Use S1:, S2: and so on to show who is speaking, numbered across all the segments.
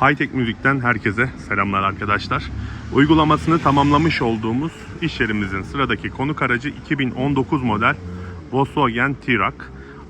S1: Hightech Müzik'ten herkese selamlar arkadaşlar. Uygulamasını tamamlamış olduğumuz iş yerimizin sıradaki konuk aracı 2019 model Volkswagen T-Roc.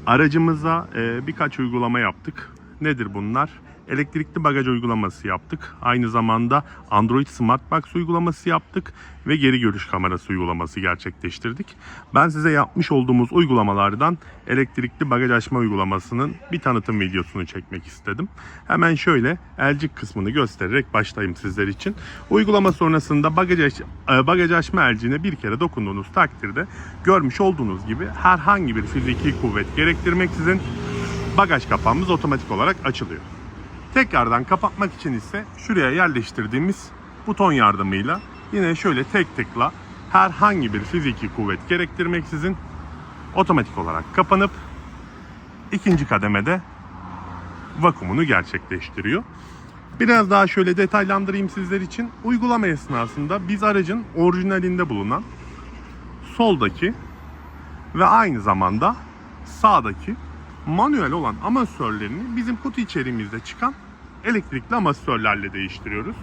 S1: Aracımıza e, birkaç uygulama yaptık. Nedir bunlar? Elektrikli bagaj uygulaması yaptık. Aynı zamanda Android Smartbox uygulaması yaptık ve geri görüş kamerası uygulaması gerçekleştirdik. Ben size yapmış olduğumuz uygulamalardan elektrikli bagaj açma uygulamasının bir tanıtım videosunu çekmek istedim. Hemen şöyle elcik kısmını göstererek başlayayım sizler için. Uygulama sonrasında bagaj, aç- e, bagaj açma elciğine bir kere dokunduğunuz takdirde görmüş olduğunuz gibi herhangi bir fiziki kuvvet gerektirmeksizin bagaj kapağımız otomatik olarak açılıyor. Tekrardan kapatmak için ise şuraya yerleştirdiğimiz buton yardımıyla yine şöyle tek tıkla herhangi bir fiziki kuvvet gerektirmeksizin otomatik olarak kapanıp ikinci kademede vakumunu gerçekleştiriyor. Biraz daha şöyle detaylandırayım sizler için. Uygulama esnasında biz aracın orijinalinde bulunan soldaki ve aynı zamanda sağdaki manuel olan amasörlerini bizim kutu içeriğimizde çıkan elektrikli amasörlerle değiştiriyoruz.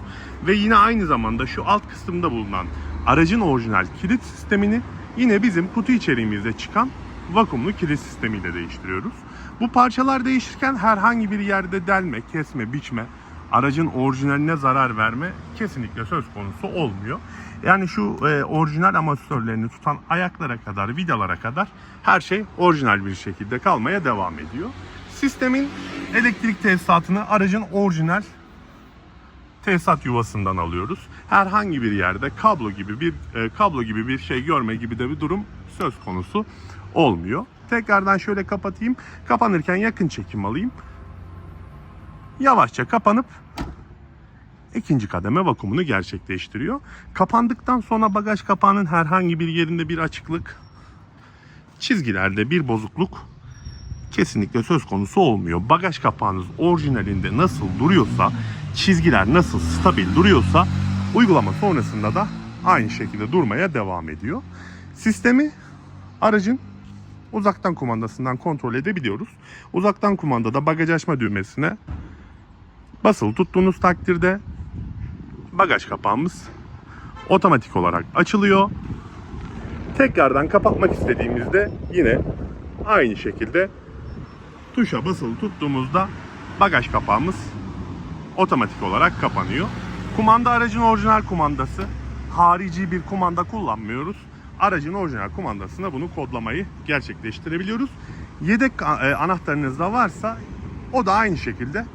S1: Ve yine aynı zamanda şu alt kısımda bulunan aracın orijinal kilit sistemini yine bizim kutu içeriğimizde çıkan vakumlu kilit sistemiyle değiştiriyoruz. Bu parçalar değişirken herhangi bir yerde delme, kesme, biçme, aracın orijinaline zarar verme kesinlikle söz konusu olmuyor. Yani şu e, orijinal amatörlerini tutan ayaklara kadar, vidalara kadar her şey orijinal bir şekilde kalmaya devam ediyor. Sistemin elektrik tesisatını aracın orijinal tesisat yuvasından alıyoruz. Herhangi bir yerde kablo gibi bir e, kablo gibi bir şey görme gibi de bir durum söz konusu olmuyor. Tekrardan şöyle kapatayım. Kapanırken yakın çekim alayım. Yavaşça kapanıp ikinci kademe vakumunu gerçekleştiriyor. Kapandıktan sonra bagaj kapağının herhangi bir yerinde bir açıklık, çizgilerde bir bozukluk kesinlikle söz konusu olmuyor. Bagaj kapağınız orijinalinde nasıl duruyorsa, çizgiler nasıl stabil duruyorsa uygulama sonrasında da aynı şekilde durmaya devam ediyor. Sistemi aracın uzaktan kumandasından kontrol edebiliyoruz. Uzaktan kumandada bagaj açma düğmesine basılı tuttuğunuz takdirde bagaj kapağımız otomatik olarak açılıyor. Tekrardan kapatmak istediğimizde yine aynı şekilde tuşa basılı tuttuğumuzda bagaj kapağımız otomatik olarak kapanıyor. Kumanda aracın orijinal kumandası. Harici bir kumanda kullanmıyoruz. Aracın orijinal kumandasına bunu kodlamayı gerçekleştirebiliyoruz. Yedek e, anahtarınız da varsa o da aynı şekilde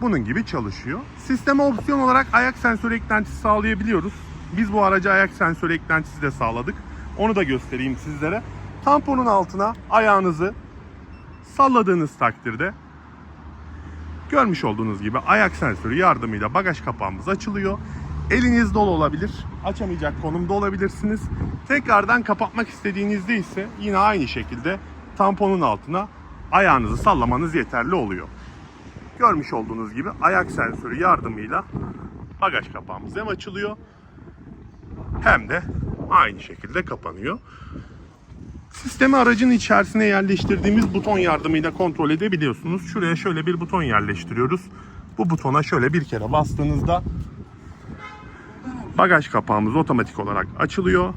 S1: bunun gibi çalışıyor. Sisteme opsiyon olarak ayak sensörü eklentisi sağlayabiliyoruz. Biz bu araca ayak sensörü eklentisi de sağladık. Onu da göstereyim sizlere. Tamponun altına ayağınızı salladığınız takdirde görmüş olduğunuz gibi ayak sensörü yardımıyla bagaj kapağımız açılıyor. Eliniz dolu olabilir. Açamayacak konumda olabilirsiniz. Tekrardan kapatmak istediğinizde ise yine aynı şekilde tamponun altına ayağınızı sallamanız yeterli oluyor. Görmüş olduğunuz gibi ayak sensörü yardımıyla bagaj kapağımız hem açılıyor hem de aynı şekilde kapanıyor. Sistemi aracın içerisine yerleştirdiğimiz buton yardımıyla kontrol edebiliyorsunuz. Şuraya şöyle bir buton yerleştiriyoruz. Bu butona şöyle bir kere bastığınızda bagaj kapağımız otomatik olarak açılıyor.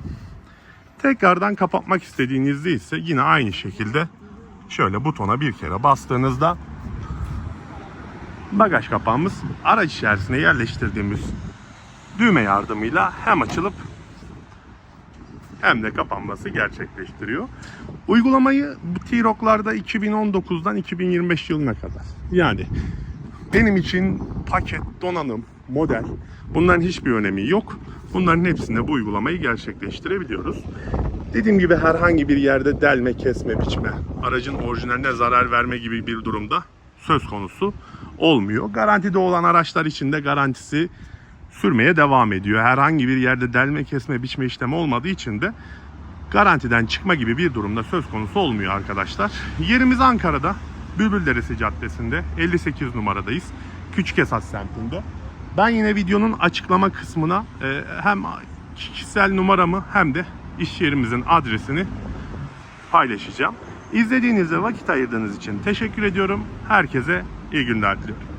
S1: Tekrardan kapatmak istediğinizde ise yine aynı şekilde şöyle butona bir kere bastığınızda bagaj kapağımız araç içerisine yerleştirdiğimiz düğme yardımıyla hem açılıp hem de kapanması gerçekleştiriyor. Uygulamayı bu T-Roc'larda 2019'dan 2025 yılına kadar. Yani benim için paket, donanım, model bunların hiçbir önemi yok. Bunların hepsinde bu uygulamayı gerçekleştirebiliyoruz. Dediğim gibi herhangi bir yerde delme, kesme, biçme, aracın orijinaline zarar verme gibi bir durumda söz konusu olmuyor. Garantide olan araçlar için de garantisi sürmeye devam ediyor. Herhangi bir yerde delme, kesme, biçme işlemi olmadığı için de garantiden çıkma gibi bir durumda söz konusu olmuyor arkadaşlar. Yerimiz Ankara'da. Bülbülderesi Caddesi'nde 58 numaradayız. Küçük Esas semtinde. Ben yine videonun açıklama kısmına e, hem kişisel numaramı hem de iş yerimizin adresini paylaşacağım. İzlediğiniz ve vakit ayırdığınız için teşekkür ediyorum. Herkese iyi günler diliyorum.